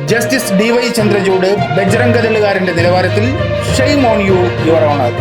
Justice D Y Chandrachud ബജ്രംഗദളുകാരന്റെ നിലവാരത്തിൽ shame on you your honour.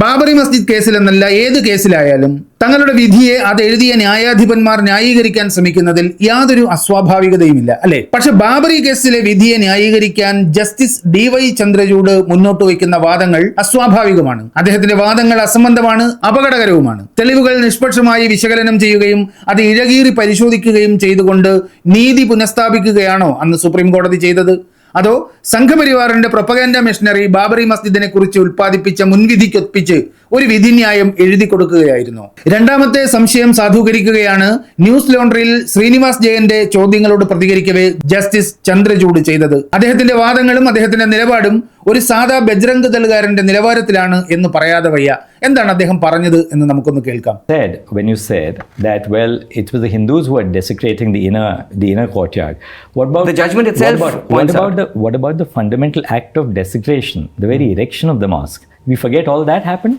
Babri Masjid കേസിലെന്നല്ല ഏത് കേസിലായാലും തങ്ങളുടെ വിധിയെ അത് എഴുതിയ ന്യായാധിപന്മാർ ന്യായീകരിക്കാൻ ശ്രമിക്കുന്നതിൽ യാതൊരു അസ്വാഭാവികതയുമില്ല അല്ലെ? പക്ഷെ ബാബറി കേസിലെ വിധിയെ ന്യായീകരിക്കാൻ ജസ്റ്റിസ് ഡി വൈ ചന്ദ്രചൂഡ് മുന്നോട്ട് വയ്ക്കുന്ന വാദങ്ങൾ അസ്വാഭാവികമാണ്. അദ്ദേഹത്തിന്റെ വാദങ്ങൾ അസംബന്ധമാണ് അപകടകരവുമാണ്. തെളിവുകൾ നിഷ്പക്ഷമായി വിശകലനം ചെയ്യുകയും അത് ഇഴകീറി പരിശോധിക്കുകയും ചെയ്തുകൊണ്ട് നീതി പുനഃസ്ഥാപിക്കുകയാണോ അന്ന് സുപ്രീം കോടതി ചെയ്തത്? അതോ സംഘപരിവാറിന്റെ പ്രൊപ്പഗാൻഡ മിഷനറി ബാബറി മസ്ജിദിനെ കുറിച്ച് ഉൽപ്പാദിപ്പിച്ച മുൻവിധിക്കൊപ്പിച്ച് ഒരു വിധിന്യായം എഴുതി കൊടുക്കുകയായിരുന്നു. രണ്ടാമത്തെ സംശയം സാധൂകരിക്കുകയാണ് ന്യൂസ് ലോണ്ടറിയിൽ ശ്രീനിവാസ് ജയന്റെ ചോദ്യങ്ങളോട് പ്രതികരിക്കവേ ജസ്റ്റിസ് ചന്ദ്രചൂഡ് ചെയ്തത്. അദ്ദേഹത്തിന്റെ വാദങ്ങളും അദ്ദേഹത്തിന്റെ നിലപാടും ഒരു സാധാ ബജ്രംഗ് ദളുകാരന്റെ നിലവാരത്തിലാണ് എന്ന് പറയാതെ വയ്യ എന്താണ് അദ്ദേഹം പറഞ്ഞത് എന്ന് നമുക്കൊന്ന് കേൾക്കാം said when you said that well it was the hindus who were desecrating the inner the inner courtyard what about The judgment itself what about, what about the what about the fundamental act of desecration the very erection of the mosque we forget all that happened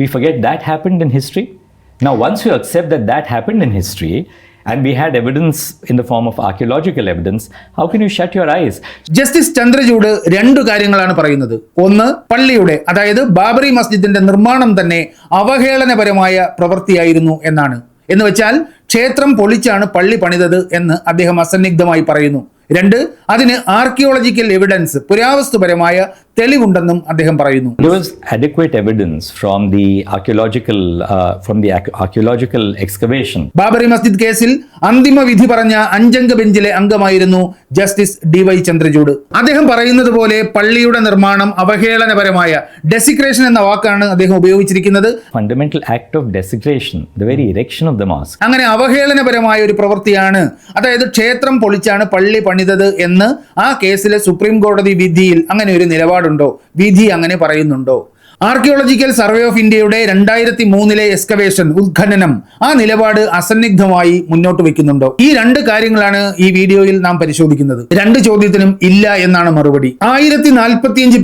we forget that happened in history now once you accept that that happened in history and we had evidence in the form of archaeological evidence. How can you shut your eyes? Justice Chandrachud രണ്ടു കാര്യങ്ങളാണ് പറയുന്നത്. ഒന്ന് പള്ളിയുടെ അതായത് ബാബറി മസ്ജിദിന്റെ നിർമ്മാണം തന്നെ അവഹേളനപരമായ പ്രവൃത്തിയായിരുന്നു എന്നാണ്. എന്ന് വെച്ചാൽ ക്ഷേത്രം പൊളിച്ചാണ് പള്ളി പണിതത് എന്ന് അദ്ദേഹം അസന്നിഗ്ധമായി പറയുന്നു. രണ്ട് അതിന് ആർക്കിയോളജിക്കൽ എവിഡൻസ് പുരാവസ്തുപരമായ തെളിവുണ്ടെന്നും അദ്ദേഹം പറയുന്നു. Adequate evidence from the archaeological uh, from the arch- archaeological excavation. Babri Masjid കേസിൽ അന്തിമ വിധി പറഞ്ഞ അഞ്ചംഗ ബെഞ്ചിലെ അംഗമായിരുന്നു ജസ്റ്റിസ് ഡി വൈ ചന്ദ്രചൂഡ്. അദ്ദേഹം പറയുന്നത് പോലെ പള്ളിയുടെ നിർമ്മാണം അവഹേളനപരമായ ഡെസിക്രേഷൻ എന്ന വാക്കാണ് അദ്ദേഹം ഉപയോഗിച്ചിരിക്കുന്നത്. Fundamental act of desecration, the very erection of the mosque. അങ്ങനെ അവഹേളനപരമായ ഒരു പ്രവൃത്തിയാണ് അതായത് ക്ഷേത്രം പൊളിച്ചാണ് പള്ളി പണിതത് എന്ന് ആ കേസിലെ സുപ്രീം കോടതി വിധിയിൽ അങ്ങനെ ഒരു നിലപാടുണ്ടോ വിധി അങ്ങനെ പറയുന്നുണ്ടോ? ആർക്കിയോളജിക്കൽ സർവേ ഓഫ് ഇന്ത്യയുടെ രണ്ടായിരത്തി മൂന്നിലെ എക്സ്കവേഷൻ ഉദ്ഖനനം ആ നിലപാട് അസന്നിഗ്ധമായി മുന്നോട്ട് വെക്കുന്നുണ്ടോ? ഈ രണ്ട് കാര്യങ്ങളാണ് ഈ വീഡിയോയിൽ നാം പരിശോധിക്കുന്നത്. രണ്ട് ചോദ്യത്തിനും ഇല്ല എന്നാണ് മറുപടി. ആയിരത്തി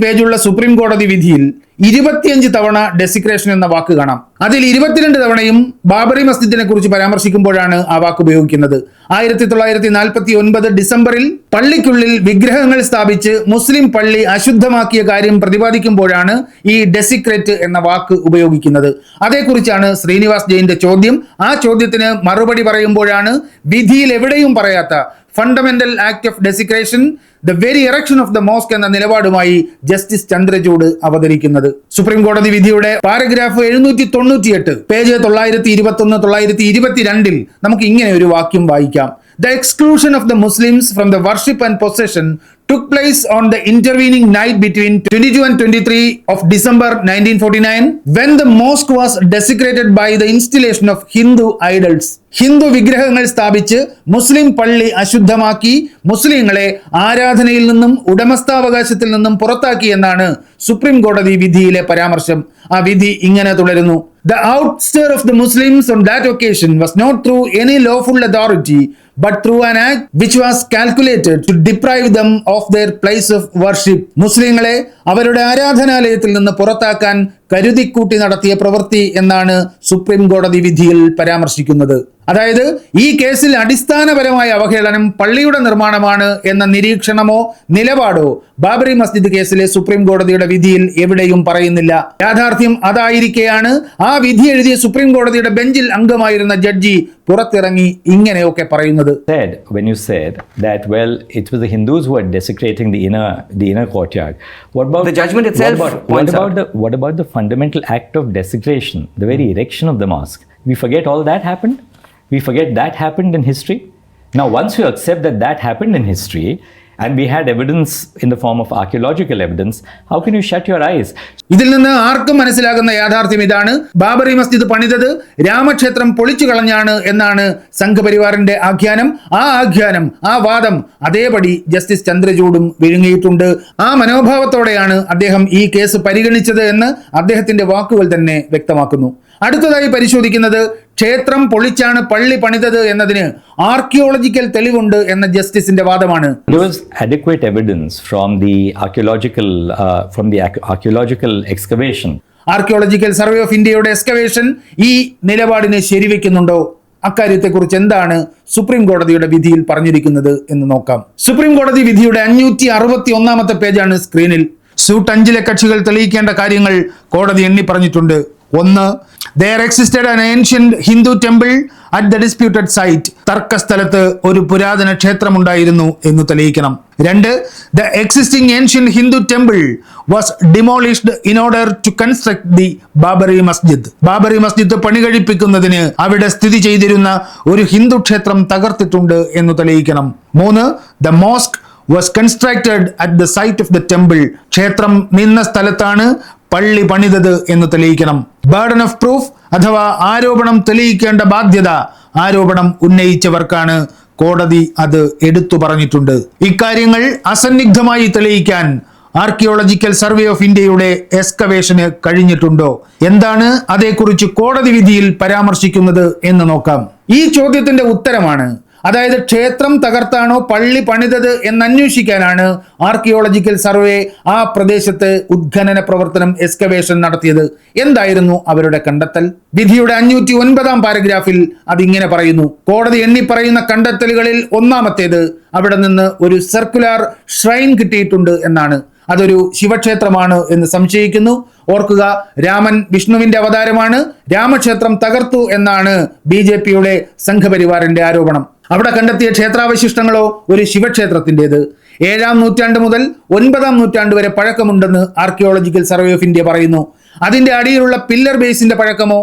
പേജുള്ള സുപ്രീം കോടതി വിധിയിൽ ഇരുപത്തിയഞ്ച് തവണ ഡെസിക്രേഷൻ എന്ന വാക്ക് കാണാം. അതിൽ ഇരുപത്തിരണ്ട് തവണയും ബാബറി മസ്ജിദിനെ കുറിച്ച് പരാമർശിക്കുമ്പോഴാണ് ആ വാക്ക് ഉപയോഗിക്കുന്നത്. ആയിരത്തി തൊള്ളായിരത്തി നാൽപ്പത്തി ഒൻപത് ഡിസംബറിൽ പള്ളിക്കുള്ളിൽ വിഗ്രഹങ്ങൾ സ്ഥാപിച്ച് മുസ്ലിം പള്ളി അശുദ്ധമാക്കിയ കാര്യം പ്രതിപാദിക്കുമ്പോഴാണ് ഈ ഡെസിക്രേറ്റ് എന്ന വാക്ക് ഉപയോഗിക്കുന്നത്. അതേക്കുറിച്ചാണ് ശ്രീനിവാസ് ജയിന്റെ ചോദ്യം. ആ ചോദ്യത്തിന് മറുപടി പറയുമ്പോഴാണ് വിധിയിൽ എവിടെയും പറയാത്ത fundamental act of desecration the very erection of the mosque എന്ന നിലപാടുമായി ജസ്റ്റിസ് ചന്ദ്രചൂഡ് അവതരിക്കുന്നത്. സുപ്രീം കോടതി വിധിയുടെ പാരഗ്രാഫ് എഴുന്നൂറ്റി തൊണ്ണൂറ്റിയെട്ട് പേജ് തൊള്ളായിരത്തി ഇരുപത്തി ഒന്ന് തൊള്ളായിരത്തി ഇരുപത്തിരണ്ടിൽ നമുക്ക് ഇങ്ങനെ ഒരു വാക്യം വായിക്കാം. The exclusion of the Muslims from the worship and possession took place on the intervening night between 22 and 23 of December 1949 when the mosque was desecrated by the installation of Hindu idols. ഹിന്ദു വിഗ്രഹങ്ങൾ സ്ഥാപിച്ച് മുസ്ലിം പള്ളി അശുദ്ധമാക്കി മുസ്ലിങ്ങളെ ആരാധനയിൽ നിന്നും ഉടമസ്ഥാവകാശത്തിൽ നിന്നും പുറത്താക്കി എന്നാണ് സുപ്രീം കോടതി വിധിയിലെ പരാമർശം ആ വിധി ഇങ്ങനെ തുടരുന്നു the ouster of the Muslims on that occasion was not through any lawful authority but through an act which was calculated to deprive them of their place of worship. മുസ്ലിങ്ങളെ അവരുടെ ആരാധനാലയത്തിൽ നിന്ന് പുറത്താക്കാൻ കരുതിക്കൂട്ടി നടത്തിയ പ്രവൃത്തി എന്നാണ് സുപ്രീം കോടതി വിധിയിൽ പരാമർശിക്കുന്നത്. അതായത് ഈ കേസിൽ അടിസ്ഥാനപരമായ അവഹേളനം പള്ളിയുടെ നിർമ്മാണമാണ് എന്ന നിരീക്ഷണമോ നിലപാടോ ബാബറി മസ്ജിദ് കേസിലെ സുപ്രീം കോടതിയുടെ വിധിയിൽ എവിടെയും പറയുന്നില്ല യാഥാർത്ഥ്യം അതായിരിക്കെയാണ് ആ വിധി എഴുതിയ സുപ്രീം കോടതിയുടെ ബെഞ്ചിൽ അംഗമായിരുന്ന ജഡ്ജി പുറത്തിറങ്ങി ഇങ്ങനെയൊക്കെ പറയുന്നത് Said when you said that well it was the Hindus who were desecrating the inner the inner courtyard. What about The judgment itself What about, what about the what about the fundamental act of desecration, the very erection of the mosque? We forget all that happened. We forget that happened in history. Now once you accept that that happened in history. And we had evidence in the form of archaeological evidence. How can you shut your eyes? ഇതിൽ നിന്ന് ആർക്കും മനസ്സിലാകുന്ന യാഥാർത്ഥ്യം ഇതാണ് ബാബറി മസ്ജിദ് പണിതത് രാമക്ഷേത്രം പൊളിച്ചു കളഞ്ഞാണ് എന്നാണ് സംഘപരിവാറിന്റെ ആഖ്യാനം ആ ആഖ്യാനം ആ വാദം അതേപടി ജസ്റ്റിസ് ചന്ദ്രചൂഡും വിഴുങ്ങിയിട്ടുണ്ട് ആ മനോഭാവത്തോടെയാണ് അദ്ദേഹം ഈ കേസ് പരിഗണിച്ചത് എന്ന് അദ്ദേഹത്തിന്റെ വാക്കുകൾ തന്നെ വ്യക്തമാക്കുന്നു അടുത്തതായി പരിശോധിക്കുന്നത് ക്ഷേത്രം പൊളിച്ചാണ് പള്ളി പണിതത് എന്നതിന് ആർക്കിയോളജിക്കൽ തെളിവുണ്ട് എന്ന ജസ്റ്റിസിന്റെ വാദമാണ്. There was adequate evidence from the archaeological uh, from the archaeological excavation. Archaeological survey of ഇന്ത്യയുടെ എക്സ്കവേഷൻ ഈ നിലപാടിനെ ശരിവെക്കുന്നുണ്ടോ? അക്കാര്യത്തെക്കുറിച്ച് എന്താണ് സുപ്രീം കോടതിയുടെ വിധിയിൽ പറഞ്ഞിരിക്കുന്നത് എന്ന് നോക്കാം. സുപ്രീം കോടതി വിധിയുടെ അഞ്ഞൂറ്റി അറുപത്തി ഒന്നാമത്തെ പേജാണ് സ്ക്രീനിൽ. സ്യൂട്ട് അഞ്ചിലെ കക്ഷികൾ തെളിയിക്കേണ്ട കാര്യങ്ങൾ കോടതി എണ്ണി പറഞ്ഞിട്ടുണ്ട്. ഒന്ന് there existed an ancient Hindu temple at the disputed site തർക്കസ്ഥലത്ത് ഒരു പുരാതന ക്ഷേത്രമുണ്ടായിരുന്നു എന്ന് തെളിയിക്കണം. രണ്ട് the existing ancient Hindu temple was demolished in order to construct the Babri Masjid Babri Masjid പണി കഴിപ്പിക്കുന്നതിന് അവിടെ സ്ഥിതി ചെയ്തിരുന്ന ഒരു ഹിന്ദു ക്ഷേത്രം തകർത്തിട്ടുണ്ട് എന്ന് തെളിയിക്കണം. മൂന്ന് the mosque was constructed at the site of the temple ക്ഷേത്രം നിന്ന സ്ഥലത്താണ് പള്ളി പണിതത് എന്ന് തെളിയിക്കണം. ബേർഡൻ ഓഫ് പ്രൂഫ് അഥവാ ആരോപണം തെളിയിക്കേണ്ട ബാധ്യത ആരോപണം ഉന്നയിച്ചവർക്കാണ്. കോടതി അത് എടുത്തു പറഞ്ഞിട്ടുണ്ട്. ഇക്കാര്യങ്ങൾ അസന്നിഗ്ധമായി തെളിയിക്കാൻ ആർക്കിയോളജിക്കൽ സർവേ ഓഫ് ഇന്ത്യയുടെ എക്സ്കവേഷന് കഴിഞ്ഞിട്ടുണ്ടോ? എന്താണ് അതേക്കുറിച്ച് കോടതി വിധിയിൽ പരാമർശിക്കുന്നത് എന്ന് നോക്കാം. ഈ ചോദ്യത്തിന്റെ ഉത്തരമാണ് അതായത് ക്ഷേത്രം തകർത്താണോ പള്ളി പണിതത് എന്നന്വേഷിക്കാനാണ് ആർക്കിയോളജിക്കൽ സർവേ ആ പ്രദേശത്ത് ഉദ്ഖനന പ്രവർത്തനം എക്സ്കവേഷൻ നടത്തിയത്. എന്തായിരുന്നു അവരുടെ കണ്ടെത്തൽ? വിധിയുടെ അഞ്ഞൂറ്റി ഒൻപതാം പാരഗ്രാഫിൽ അതിങ്ങനെ പറയുന്നു. കോടതി എണ്ണിപ്പറയുന്ന കണ്ടെത്തലുകളിൽ ഒന്നാമത്തേത് അവിടെ നിന്ന് ഒരു സർക്കുലാർ ഷ്രൈൻ കിട്ടിയിട്ടുണ്ട് എന്നാണ്. അതൊരു ശിവക്ഷേത്രമാണ് എന്ന് സംശയിക്കുന്നു. ഓർക്കുക രാമൻ വിഷ്ണുവിന്റെ അവതാരമാണ്. രാമക്ഷേത്രം തകർത്തു എന്നാണ് ബി ജെ പിയുടെ സംഘപരിവാറിന്റെ ആരോപണം. അവിടെ കണ്ടെത്തിയ ക്ഷേത്രാവശിഷ്ടങ്ങളോ ഒരു ശിവക്ഷേത്രത്തിന്റെത്. ഏഴാം നൂറ്റാണ്ട് മുതൽ ഒൻപതാം നൂറ്റാണ്ട് വരെ പഴക്കമുണ്ടെന്ന് ആർക്കിയോളജിക്കൽ സർവേ ഓഫ് ഇന്ത്യ പറയുന്നു. അതിന്റെ അടിയിലുള്ള പില്ലർ ബേസിന്റെ പഴക്കമോ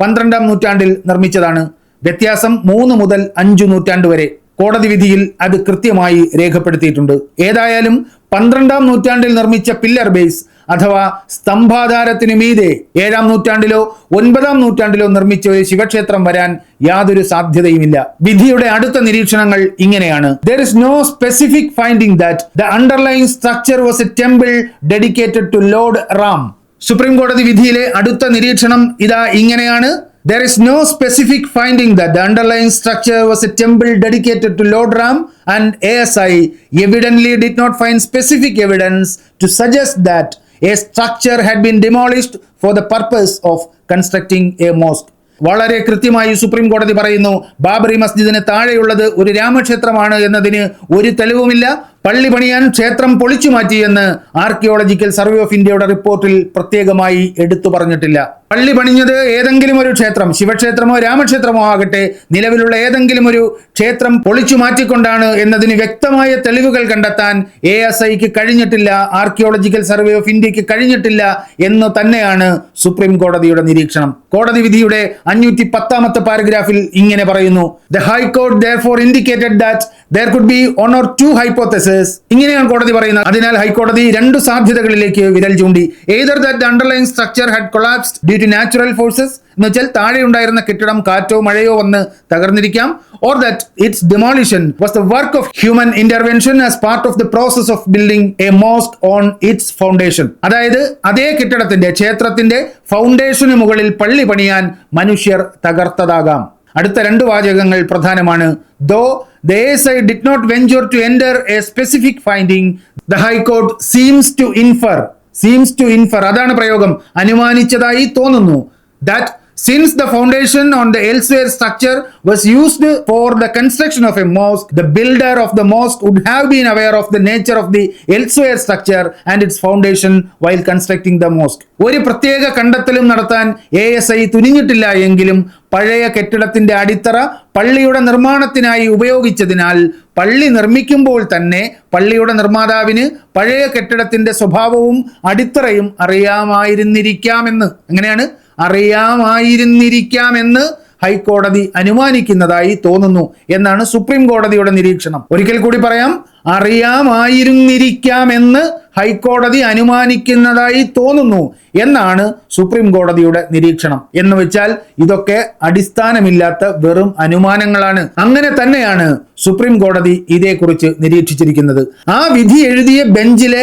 പന്ത്രണ്ടാം നൂറ്റാണ്ടിൽ നിർമ്മിച്ചതാണ്. വ്യത്യാസം മൂന്ന് മുതൽ അഞ്ചു നൂറ്റാണ്ട് വരെ. കോടതി വിധിയിൽ അത് കൃത്യമായി രേഖപ്പെടുത്തിയിട്ടുണ്ട്. ഏതായാലും പന്ത്രണ്ടാം നൂറ്റാണ്ടിൽ നിർമ്മിച്ച പില്ലർ ബേസ് അഥവാ സ്തംഭാധാരത്തിനു മീതെ ഏഴാം നൂറ്റാണ്ടിലോ ഒൻപതാം നൂറ്റാണ്ടിലോ നിർമ്മിച്ച ഒരു ശിവക്ഷേത്രം വരാൻ യാതൊരു സാധ്യതയുമില്ല. വിധിയുടെ അടുത്ത നിരീക്ഷണങ്ങൾ ഇങ്ങനെയാണ്. There is no specific finding that the underlying structure was a temple dedicated to Lord Ram supreme കോടതി വിധിയിലെ അടുത്ത നിരീക്ഷണം ഇതാ ഇങ്ങനെയാണ്. There is no specific finding that the underlying structure was a temple dedicated to Lord Ram, and ASI evidently did not find specific evidence to suggest that a structure had been demolished for the purpose of constructing a mosque. വളരെ കൃത്യമായി supreme കോടതി പറയുന്നു ബാബറി മസ്ജിദിന് താഴെയുള്ളത് ഒരു രാമക്ഷേത്രമാണ് എന്നതിന് ഒരു തെളിവുമില്ല പള്ളി പണിയാൻ ക്ഷേത്രം പൊളിച്ചു മാറ്റിയെന്ന് ആർക്കിയോളജിക്കൽ സർവേ ഓഫ് ഇന്ത്യയുടെ റിപ്പോർട്ടിൽ പ്രത്യേകമായി എടുത്തു പറഞ്ഞിട്ടില്ല. പള്ളി പണിഞ്ഞത് ഏതെങ്കിലും ഒരു ക്ഷേത്രം ശിവക്ഷേത്രമോ രാമക്ഷേത്രമോ ആകട്ടെ നിലവിലുള്ള ഏതെങ്കിലും ഒരു ക്ഷേത്രം പൊളിച്ചു മാറ്റിക്കൊണ്ടാണ് എന്നതിന് വ്യക്തമായ തെളിവുകൾ കണ്ടെത്താൻ എ എസ് ഐക്ക് കഴിഞ്ഞിട്ടില്ല ആർക്കിയോളജിക്കൽ സർവേ ഓഫ് ഇന്ത്യയ്ക്ക് കഴിഞ്ഞിട്ടില്ല എന്ന് തന്നെയാണ് സുപ്രീം കോടതിയുടെ നിരീക്ഷണം. കോടതി വിധിയുടെ അഞ്ഞൂറ്റി പത്താമത്തെ പാരഗ്രാഫിൽ ഇങ്ങനെ പറയുന്നു the High Court therefore indicated that there could be one or two hypothesis ഇങ്ങനെയാണ് കോടതി പറയുന്നത്. അതിനാൽ ഹൈക്കോടതി രണ്ട് സാധ്യതകളിലേക്ക് വിരൽ ചൂണ്ടി. Either that underlying structure had collapsed due to natural forces എന്ന് വെച്ചാൽ താഴെ ഉണ്ടായിരുന്ന കെട്ടിടം കാറ്റോ മഴയോ വന്ന് തകർന്നിരിക്കാം or that its demolition was the work of human intervention as part of the process of building a mosque on its foundation അതായത് അതേ കെട്ടിടത്തിന്റെ ക്ഷേത്രത്തിന്റെ ഫൗണ്ടേഷന് മുകളിൽ പള്ളി പണിയാൻ മനുഷ്യർ തകർത്തതാകാം. അടുത്ത രണ്ട് വാചകങ്ങൾ പ്രധാനമാണ്. Though the S I did not venture to enter a specific finding the High Court seems to infer seems to infer അതാണ് പ്രയോഗം. അനുമാനിച്ചതായി തോന്നുന്നു. That since the foundation on the elsewhere structure was used for the construction of a mosque, the builder of the mosque would have been aware of the nature of the elsewhere structure and its foundation while constructing the mosque. ഒരു പ്രത്യേക കണ്ടെത്തലും നടത്താൻ A S I തുനിഞ്ഞിട്ടില്ല എങ്കിലും പഴയ കെട്ടിടത്തിന്റെ അടിത്തറ പള്ളിയുടെ നിർമ്മാണത്തിനായി ഉപയോഗിച്ചതിനാൽ പള്ളി നിർമ്മിക്കുമ്പോൾ തന്നെ പള്ളിയുടെ നിർമ്മാതാവിന് പഴയ കെട്ടിടത്തിന്റെ സ്വഭാവവും അടിത്തറയും അറിയാമായിരുന്നിരിക്കാമെന്ന് എങ്ങനെയാണ് അറിയാമായിരുന്നിരിക്കാമെന്ന് ഹൈക്കോടതി അനുമാനിക്കുന്നതായി തോന്നുന്നു എന്നാണ് സുപ്രീം കോടതിയുടെ നിരീക്ഷണം. ഒരിക്കൽ കൂടി പറയാം അറിയാമായിരുന്നിരിക്കാമെന്ന് ഹൈക്കോടതി അനുമാനിക്കുന്നതായി തോന്നുന്നു എന്നാണ് സുപ്രീം കോടതിയുടെ നിരീക്ഷണം. എന്ന് വെച്ചാൽ ഇതൊക്കെ അടിസ്ഥാനമില്ലാത്ത വെറും അനുമാനങ്ങളാണ്. അങ്ങനെ തന്നെയാണ് സുപ്രീം കോടതി ഇതേക്കുറിച്ച് നിരീക്ഷിച്ചിരിക്കുന്നത്. ആ വിധി എഴുതിയ ബെഞ്ചിലെ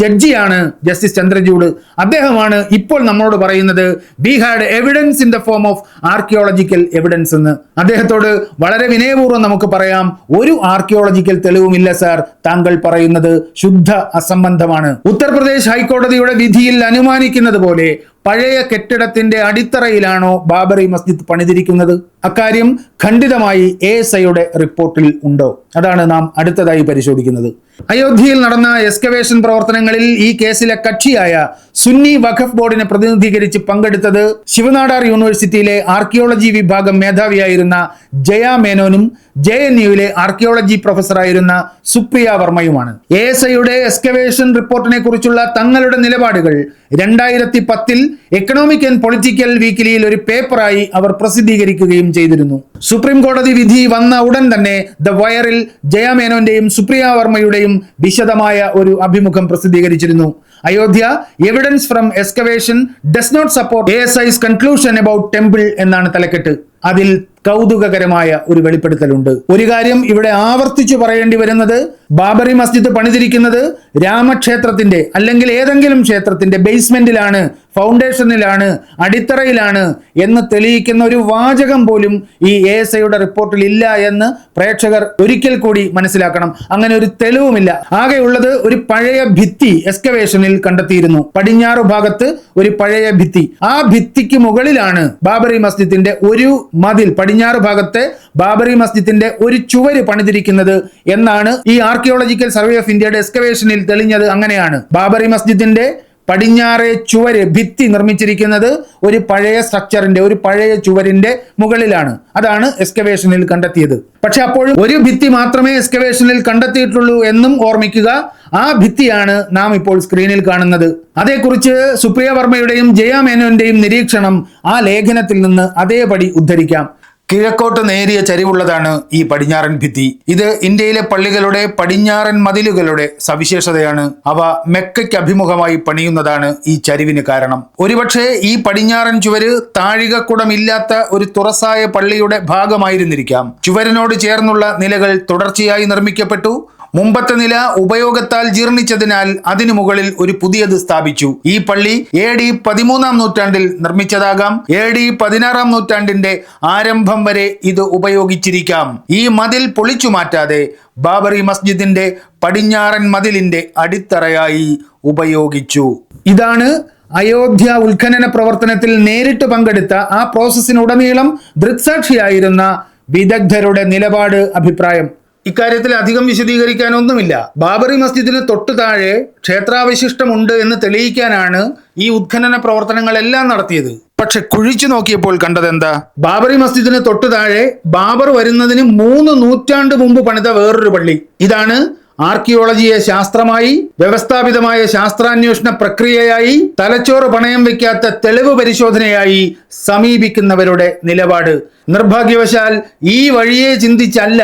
ജഡ്ജിയാണ് ജസ്റ്റിസ് ചന്ദ്രചൂഡ്. അദ്ദേഹമാണ് ഇപ്പോൾ നമ്മളോട് പറയുന്നത് we had evidence in the form of archaeological evidence എന്ന്. അദ്ദേഹത്തോട് വളരെ വിനയപൂർവം നമുക്ക് പറയാം ഒരു ആർക്കിയോളജിക്കൽ തെളിവുമില്ല സാർ താങ്കൾ പറയുന്നത് ശുദ്ധ അസംബന്ധമാണ്. ഉത്തർപ്രദേശ് ഹൈക്കോടതിയുടെ വിധിയിൽ അനുമാനിക്കുന്നത് പോലെ പഴയ കെട്ടിടത്തിന്റെ അടിത്തറയിലാണോ ബാബറി മസ്ജിദ് പണിതിരിക്കുന്നത്? അക്കാര്യം ഖണ്ഡിതമായി എ എസ് ഐയുടെ റിപ്പോർട്ടിൽ ഉണ്ടോ? അതാണ് നാം അടുത്തതായി പരിശോധിക്കുന്നത്. അയോധ്യയിൽ നടന്ന എക്സ്കവേഷൻ പ്രവർത്തനങ്ങളിൽ ഈ കേസിലെ കക്ഷിയായ സുന്നി വഖഫ് ബോർഡിനെ പ്രതിനിധീകരിച്ച് പങ്കെടുത്തത് ശിവനാടാർ യൂണിവേഴ്സിറ്റിയിലെ ആർക്കിയോളജി വിഭാഗം മേധാവിയായിരുന്ന ജയ മേനോനും ജെ എൻ യുവിലെ ആർക്കിയോളജി പ്രൊഫസറായിരുന്ന സുപ്രിയ വർമ്മയുമാണ്. എ എസ് ഐയുടെ എക്സ്കവേഷൻ റിപ്പോർട്ടിനെ കുറിച്ചുള്ള തങ്ങളുടെ നിലപാടുകൾ രണ്ടായിരത്തി പത്തിൽ എക്കണോമിക് ആൻഡ് പൊളിറ്റിക്കൽ വീക്കിലിയിൽ ഒരു പേപ്പറായി അവർ പ്രസിദ്ധീകരിക്കുകയും ചെയ്തിരുന്നു. സുപ്രീം കോടതി വിധി വന്ന ഉടൻ തന്നെ ദ വയറിൽ ജയമേനോന്റെയും സുപ്രിയ വർമ്മയുടെയും വിശദമായ ഒരു അഭിമുഖം പ്രസിദ്ധീകരിച്ചിരുന്നു. Ayodhya evidence from excavation does not support A S I's conclusion about temple എന്നാണ് തലക്കെട്ട്. അതിൽ കൗതുകകരമായ ഒരു വെളിപ്പെടുത്തലുണ്ട്. ഒരു കാര്യം ഇവിടെ ആവർത്തിച്ചു പറയേണ്ടി വരുന്നത് ബാബറി മസ്ജിദ് പണിതിരിക്കുന്നത് രാമക്ഷേത്രത്തിന്റെ അല്ലെങ്കിൽ ഏതെങ്കിലും ക്ഷേത്രത്തിന്റെ ബേസ്മെന്റിലാണ് ഫൗണ്ടേഷനിലാണ് അടിത്തറയിലാണ് എന്ന് തെളിയിക്കുന്ന ഒരു വാചകം പോലും ഈ എ എസ് ഐയുടെ റിപ്പോർട്ടിൽ ഇല്ല എന്ന് പ്രേക്ഷകർ ഒരിക്കൽ കൂടി മനസ്സിലാക്കണം. അങ്ങനെ ഒരു തെളിവുമില്ല. ആകെയുള്ളത് ഒരു പഴയ ഭിത്തി എക്സ്കവേഷനിൽ കണ്ടെത്തിയിരുന്നു. പടിഞ്ഞാറു ഭാഗത്ത് ഒരു പഴയ ഭിത്തി. ആ ഭിത്തിക്ക് മുകളിലാണ് ബാബറി മസ്ജിദിന്റെ ഒരു മതിൽ. പടിഞ്ഞാറ് ഭാഗത്തെ ബാബറി മസ്ജിദിന്റെ ഒരു ചുവര് പണിതിരിക്കുന്നത് എന്നാണ് ഈ ആർക്കിയോളജിക്കൽ സർവേ ഓഫ് ഇന്ത്യയുടെ എക്സ്കവേഷനിൽ തെളിഞ്ഞത് അങ്ങനെയാണ്. ബാബറി മസ്ജിദിന്റെ പടിഞ്ഞാറെ ചുവര് ഭിത്തി നിർമ്മിച്ചിരിക്കുന്നത് ഒരു പഴയ സ്ട്രക്ചറിന്റെ ഒരു പഴയ ചുവരിന്റെ മുകളിലാണ്. അതാണ് എക്സ്കവേഷനിൽ കണ്ടെത്തിയത്. പക്ഷെ അപ്പോഴും ഒരു ഭിത്തി മാത്രമേ എക്സ്കവേഷനിൽ കണ്ടെത്തിയിട്ടുള്ളൂ എന്നും ഓർമ്മിക്കുക. ആ ഭിത്തിയാണ് നാം ഇപ്പോൾ സ്ക്രീനിൽ കാണുന്നത്. അതേക്കുറിച്ച് സുപ്രിയ വർമ്മയുടെയും ജയ മേനോന്റെയും നിരീക്ഷണം ആ ലേഖനത്തിൽ നിന്ന് അതേപടി ഉദ്ധരിക്കാം. കിഴക്കോട്ട് നേരിയ ചരിവുള്ളതാണ് ഈ പടിഞ്ഞാറൻ ഭിത്തി. ഇത് ഇന്ത്യയിലെ പള്ളികളുടെ പടിഞ്ഞാറൻ മതിലുകളുടെ സവിശേഷതയാണ്. അവ മെക്കയ്ക്ക് അഭിമുഖമായി പണിയുന്നതാണ് ഈ ചരിവിന് കാരണം. ഒരുപക്ഷെ ഈ പടിഞ്ഞാറൻ ചുവര് താഴികക്കുടമില്ലാത്ത ഒരു തുറസായ പള്ളിയുടെ ഭാഗമായിരുന്നിരിക്കാം. ചുവരിനോട് ചേർന്നുള്ള നിലകൾ തുടർച്ചയായി നിർമ്മിക്കപ്പെട്ടു. മുമ്പത്തെ നില ഉപയോഗത്താൽ ജീർണിച്ചതിനാൽ അതിനു മുകളിൽ ഒരു പുതിയത് സ്ഥാപിച്ചു. ഈ പള്ളി എ ഡി പതിമൂന്നാം നൂറ്റാണ്ടിൽ നിർമ്മിച്ചതാകാം. എ ഡി പതിനാറാം നൂറ്റാണ്ടിന്റെ ആരംഭം വരെ ഇത് ഉപയോഗിച്ചിരിക്കാം. ഈ മതിൽ പൊളിച്ചു മാറ്റാതെ ബാബറി മസ്ജിദിന്റെ പടിഞ്ഞാറൻ മതിലിന്റെ അടിത്തറയായി ഉപയോഗിച്ചു. ഇതാണ് അയോധ്യ ഉത്ഖനന പ്രവർത്തനത്തിൽ നേരിട്ട് പങ്കെടുത്ത ആ പ്രോസസ്സിനുടനീളം ദൃക്സാക്ഷിയായിരുന്ന വിദഗ്ധരുടെ നിലപാട് അഭിപ്രായം. ഇക്കാര്യത്തിൽ അധികം വിശദീകരിക്കാനൊന്നുമില്ല. ബാബറി മസ്ജിദിന് തൊട്ടു താഴെ ക്ഷേത്രാവശിഷ്ടമുണ്ട് എന്ന് തെളിയിക്കാനാണ് ഈ ഉത്ഖനന പ്രവർത്തനങ്ങളെല്ലാം നടത്തിയത്. പക്ഷെ കുഴിച്ചു നോക്കിയപ്പോൾ കണ്ടതെന്താ? ബാബറി മസ്ജിദിന് തൊട്ടു താഴെ ബാബർ വരുന്നതിന് മൂന്ന് നൂറ്റാണ്ട് മുമ്പ് പണിത വേറൊരു പള്ളി. ഇതാണ് ആർക്കിയോളജിയെ ശാസ്ത്രമായി വ്യവസ്ഥാപിതമായ ശാസ്ത്രാന്വേഷണ പ്രക്രിയയായി തലച്ചോറ് പണയം വെക്കാത്ത തെളിവ് പരിശോധനയായി സമീപിക്കുന്നവരുടെ നിലപാട്. നിർഭാഗ്യവശാൽ ഈ വഴിയെ ചിന്തിച്ചല്ല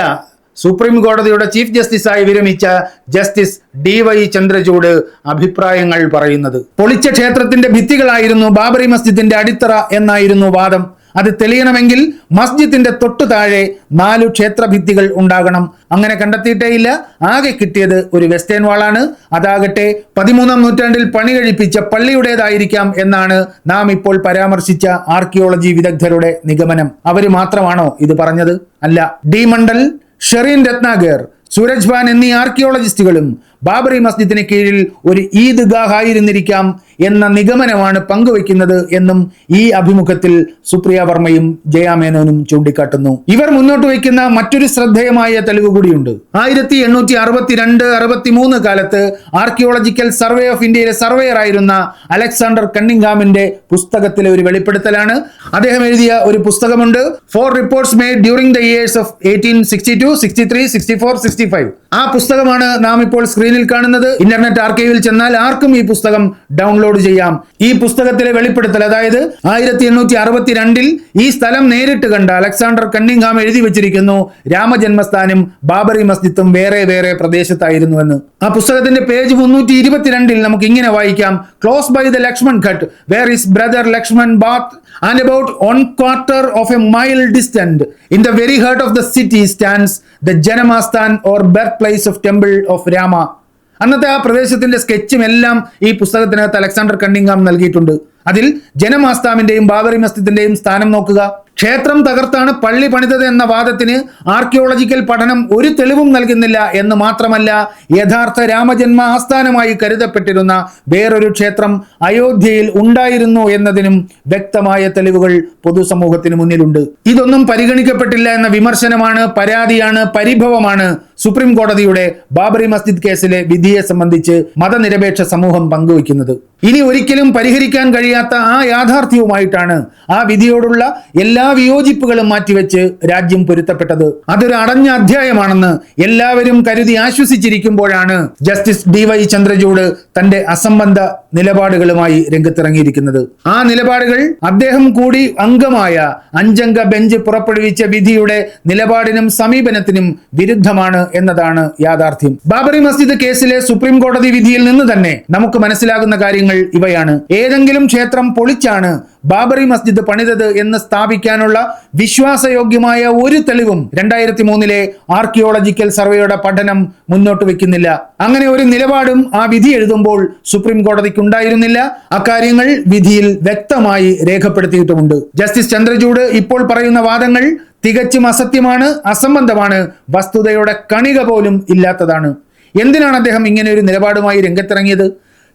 സുപ്രീം കോടതിയുടെ ചീഫ് ജസ്റ്റിസായി വിരമിച്ച ജസ്റ്റിസ് ഡി വൈ ചന്ദ്രചൂഡ് അഭിപ്രായങ്ങൾ പറയുന്നത്. പൊളിച്ച ക്ഷേത്രത്തിന്റെ ഭിത്തികളായിരുന്നു ബാബറി മസ്ജിദിന്റെ അടിത്തറ എന്നായിരുന്നു വാദം. അത് തെളിയണമെങ്കിൽ മസ്ജിദിന്റെ തൊട്ടു താഴെ നാലു ക്ഷേത്രഭിത്തികൾ ഉണ്ടാകണം. അങ്ങനെ കണ്ടെത്തിയിട്ടേയില്ല ആകെ കിട്ടിയത് ഒരു വെസ്റ്റേൺ വാളാണ്. അതാകട്ടെ പതിമൂന്നാം നൂറ്റാണ്ടിൽ പണി കഴിപ്പിച്ച പള്ളിയുടേതായിരിക്കാം എന്നാണ് നാം ഇപ്പോൾ പരാമർശിച്ച ആർക്കിയോളജി വിദഗ്ധരുടെ നിഗമനം. അവർ മാത്രമാണോ ഇത് പറഞ്ഞത്? അല്ല. ഡി മണ്ഡൽ ഷെറീൻ രത്നാഗർ സൂരജ് ഭാൻ എന്നീ ആർക്കിയോളജിസ്റ്റുകളും ബാബറി മസ്ജിദിന് കീഴിൽ ഒരു ഈദ് ആയിരുന്നിരിക്കാം എന്ന നിഗമനമാണ് പങ്കുവയ്ക്കുന്നത് എന്നും ഈ അഭിമുഖത്തിൽ സുപ്രിയ വർമ്മയും ജയാമേനോനും ചൂണ്ടിക്കാട്ടുന്നു. ഇവർ മുന്നോട്ട് വയ്ക്കുന്ന മറ്റൊരു ശ്രദ്ധേയമായ തെളിവ് കൂടിയുണ്ട്. ആയിരത്തി എണ്ണൂറ്റി അറുപത്തിരണ്ട് അറുപത്തി മൂന്ന് കാലത്ത് ആർക്കിയോളജിക്കൽ സർവേ ഓഫ് ഇന്ത്യയിലെ സർവേയർ ആയിരുന്ന അലക്സാണ്ടർ കണ്ണിംഗാമിന്റെ പുസ്തകത്തിലെ ഒരു വെളിപ്പെടുത്തലാണ്. അദ്ദേഹം എഴുതിയ ഒരു പുസ്തകമുണ്ട് four reports made during the years of eighteen sixty two sixty three sixty four sixty five ആ പുസ്തകമാണ് നാം ഇപ്പോൾ സ്ക്രീനിൽ കാണുന്നത്. ഇന്റർനെറ്റ് ആർക്കൈവിൽ ചെന്നാൽ ആർക്കും ഈ പുസ്തകം ഡൗൺലോഡ് ചെയ്യാം. ഈ പുസ്തകത്തിലെ വെളിപ്പെടുത്തൽ അതായത് ആയിരത്തി എണ്ണൂറ്റി അറുപത്തിരണ്ടിൽ ഈ സ്ഥലം നേരിട്ട് കണ്ട അലക്സാണ്ടർ കണ്ണിംഗ്ഹാം എഴുതി വെച്ചിരിക്കുന്നു. രാമജന്മസ്ഥാനും ബാബറി മസ്ജിദും വേറെ വേറെ പ്രദേശത്തായിരുന്നു എന്ന്. ആ പുസ്തകത്തിന്റെ പേജ് മുന്നൂറ്റി ഇരുപത്തിരണ്ടിൽ നമുക്ക് ഇങ്ങനെ വായിക്കാം. Close by the Lakshman Ghat where is brother Lakshman bath and about one quarter of a mile distant in the very heart of the city stands the Janmasthan or birth place of temple of Rama. അന്നത്തെ ആ പ്രദേശത്തിന്റെ സ്കെച്ചും എല്ലാം ഈ പുസ്തകത്തിനകത്ത് Alexander കണ്ണിങ്കാം നൽകിയിട്ടുണ്ട്. അതിൽ ജനമാസ്താമിന്റെയും ബാബറി മസ്ജിദിന്റെയും സ്ഥാനം നോക്കുക. ക്ഷേത്രം തകർത്താണ് പള്ളി പണിതത് എന്ന വാദത്തിന് ആർക്കിയോളജിക്കൽ പഠനം ഒരു തെളിവും നൽകുന്നില്ല എന്ന് മാത്രമല്ല യഥാർത്ഥ രാമജന്മ ആസ്ഥാനമായി കരുതപ്പെട്ടിരുന്ന വേറൊരു ക്ഷേത്രം അയോധ്യയിൽ ഉണ്ടായിരുന്നു എന്നതിനും വ്യക്തമായ തെളിവുകൾ പൊതുസമൂഹത്തിന് മുന്നിലുണ്ട്. ഇതൊന്നും പരിഗണിക്കപ്പെട്ടില്ല എന്ന വിമർശനമാണ് പരാതിയാണ് പരിഭവമാണ് സുപ്രീം കോടതിയുടെ ബാബറി മസ്ജിദ് കേസിലെ വിധിയെ സംബന്ധിച്ച് മതനിരപേക്ഷ സമൂഹം പങ്കുവയ്ക്കുന്നത്. ഇനി ഒരിക്കലും പരിഹരിക്കാൻ കഴിയാത്ത ആ യാഥാർത്ഥ്യവുമായിട്ടാണ് ആ വിധിയോടുള്ള എല്ലാ വിയോജിപ്പുകളും മാറ്റിവെച്ച് രാജ്യം പൊരുത്തപ്പെട്ടത്. അതൊരു അടഞ്ഞ അധ്യായമാണെന്ന് എല്ലാവരും കരുതി ആശ്വസിച്ചിരിക്കുമ്പോഴാണ് ജസ്റ്റിസ് ഡി വൈ ചന്ദ്രചൂഡ് തന്റെ അസംബന്ധ നിലപാടുകളുമായി രംഗത്തിറങ്ങിയിരിക്കുന്നത്. ആ നിലപാടുകൾ അദ്ദേഹം കൂടി അംഗമായ അഞ്ചംഗ ബെഞ്ച് പുറപ്പെടുവിച്ച വിധിയുടെ നിലപാടിനും സമീപനത്തിനും വിരുദ്ധമാണ് എന്നതാണ് യാഥാർത്ഥ്യം. ബാബറി മസ്ജിദ് കേസിലെ സുപ്രീം കോടതി വിധിയിൽ നിന്ന് തന്നെ നമുക്ക് മനസ്സിലാകുന്ന കാര്യങ്ങൾ ഇവയാണ്. ഏതെങ്കിലും ക്ഷേത്രം പൊളിച്ചാണ് ബാബറി മസ്ജിദ് പണിതത് എന്ന് സ്ഥാപിക്കാനുള്ള വിശ്വാസയോഗ്യമായ ഒരു തെളിവും രണ്ടായിരത്തി മൂന്നിലെ ആർക്കിയോളജിക്കൽ സർവേയുടെ പഠനം മുന്നോട്ട് വെക്കുന്നില്ല. അങ്ങനെ ഒരു നിലപാടും ആ വിധി എഴുതുമ്പോൾ സുപ്രീം കോടതിക്ക് ഉണ്ടായിരുന്നില്ല അക്കാര്യങ്ങൾ വിധിയിൽ വ്യക്തമായി രേഖപ്പെടുത്തിയിട്ടുമുണ്ട്. ജസ്റ്റിസ് ചന്ദ്രചൂഡ് ഇപ്പോൾ പറയുന്ന വാദങ്ങൾ തികച്ചും അസത്യമാണ് അസംബന്ധമാണ് വസ്തുതയുടെ കണിക പോലും ഇല്ലാത്തതാണ്. എന്തിനാണ് അദ്ദേഹം ഇങ്ങനെ ഒരു നിലപാടുമായി രംഗത്തിറങ്ങിയത്?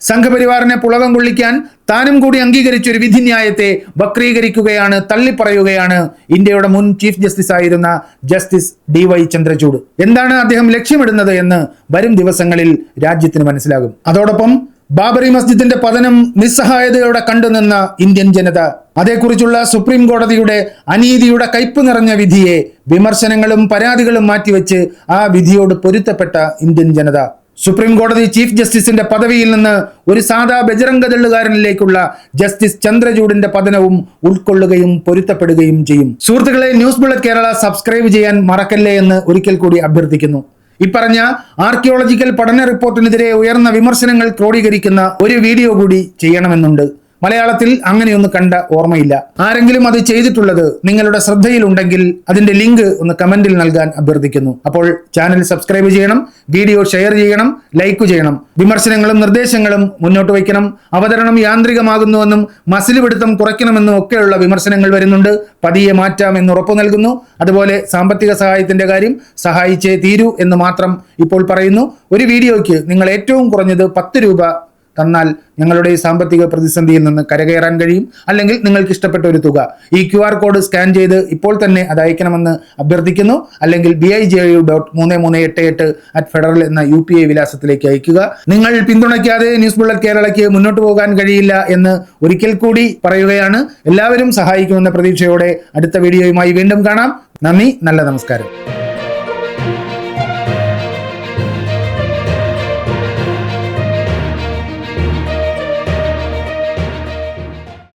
സംഘപരിവാറിനെ പുളകം കൊള്ളിക്കാൻ താനും കൂടി അംഗീകരിച്ച ഒരു വിധിന്യായത്തെ വക്രീകരിക്കുകയാണ് തള്ളിപ്പറയുകയാണ് ഇന്ത്യയുടെ മുൻ ചീഫ് ജസ്റ്റിസ് ആയിരുന്ന ജസ്റ്റിസ് ഡി വൈ ചന്ദ്രചൂഡ്. എന്താണ് അദ്ദേഹം ലക്ഷ്യമിടുന്നത് എന്ന് വരും ദിവസങ്ങളിൽ രാജ്യത്തിന് മനസ്സിലാകും. അതോടൊപ്പം ബാബറി മസ്ജിദിന്റെ പതനം നിസ്സഹായതയോടെ കണ്ടുനിന്ന ഇന്ത്യൻ ജനത അതേക്കുറിച്ചുള്ള സുപ്രീം കോടതിയുടെ അനീതിയുടെ കയ്പ് നിറഞ്ഞ വിധിയെ വിമർശനങ്ങളും പരാതികളും മാറ്റിവെച്ച് ആ വിധിയോട് പൊരുത്തപ്പെട്ട ഇന്ത്യൻ ജനത. സുപ്രീം കോടതി ചീഫ് ജസ്റ്റിസിന്റെ പദവിയിൽ നിന്ന് ഒരു സാധാ ബജറംഗതള്ളുകാരനിലേക്കുള്ള ജസ്റ്റിസ് ചന്ദ്രചൂഡിന്റെ പതനവും ഉൾക്കൊള്ളുകയും പൊരുത്തപ്പെടുകയും ചെയ്യും. സുഹൃത്തുക്കളെ ന്യൂസ് ബുള്ളറ്റ് കേരള സബ്സ്ക്രൈബ് ചെയ്യാൻ മറക്കല്ലേ എന്ന് ഒരിക്കൽ കൂടി അഭ്യർത്ഥിക്കുന്നു. ഇപ്പറഞ്ഞ ആർക്കിയോളജിക്കൽ പഠന റിപ്പോർട്ടിനെതിരെ ഉയർന്ന വിമർശനങ്ങൾ ക്രോഡീകരിക്കുന്ന ഒരു വീഡിയോ കൂടി ചെയ്യണമെന്നുണ്ട്. മലയാളത്തിൽ അങ്ങനെയൊന്ന് കണ്ട ഓർമ്മയില്ല. ആരെങ്കിലും അത് ചെയ്തിട്ടുള്ളത് നിങ്ങളുടെ ശ്രദ്ധയിലുണ്ടെങ്കിൽ അതിന്റെ ലിങ്ക് ഒന്ന് കമന്റിൽ നൽകാൻ അഭ്യർത്ഥിക്കുന്നു. അപ്പോൾ ചാനൽ സബ്സ്ക്രൈബ് ചെയ്യണം വീഡിയോ ഷെയർ ചെയ്യണം ലൈക്ക് ചെയ്യണം. വിമർശനങ്ങളും നിർദ്ദേശങ്ങളും മുന്നോട്ട് വയ്ക്കണം. അവതരണം യാന്ത്രികമാകുന്നുവെന്നും മസിൽ പിടുത്തം കുറയ്ക്കണമെന്നും ഒക്കെയുള്ള വിമർശനങ്ങൾ വരുന്നുണ്ട്. പതിയെ മാറ്റാം എന്ന് ഉറപ്പു നൽകുന്നു. അതുപോലെ സാമ്പത്തിക സഹായത്തിന്റെ കാര്യം സഹായിച്ചേ തീരൂ എന്ന് മാത്രം ഇപ്പോൾ പറയുന്നു. ഒരു വീഡിയോയ്ക്ക് നിങ്ങൾ ഏറ്റവും കുറഞ്ഞത് പത്ത് രൂപ തന്നാൽ ഞങ്ങളുടെ സാമ്പത്തിക പ്രതിസന്ധിയിൽ നിന്ന് കരകയറാൻ കഴിയും. അല്ലെങ്കിൽ നിങ്ങൾക്ക് ഇഷ്ടപ്പെട്ട ഒരു തുക ഈ ക്യു ആർ കോഡ് സ്കാൻ ചെയ്ത് ഇപ്പോൾ തന്നെ അത് അയക്കണമെന്ന് അഭ്യർത്ഥിക്കുന്നു. അല്ലെങ്കിൽ B I J U dot മൂന്ന് മൂന്ന് എട്ട് എട്ട് അറ്റ് ഫെഡറൽ എന്ന യു പി ഐ വിലാസത്തിലേക്ക് അയക്കുക നിങ്ങൾ പിന്തുണയ്ക്കാതെ ന്യൂസ് ബുള്ളറ്റ് കേരളയ്ക്ക് മുന്നോട്ട് പോകാൻ കഴിയില്ല എന്ന് ഒരിക്കൽ കൂടി പറയുകയാണ്. എല്ലാവരും സഹായിക്കുമെന്ന പ്രതീക്ഷയോടെ അടുത്ത വീഡിയോയുമായി വീണ്ടും കാണാം. നന്ദി നല്ല നമസ്കാരം.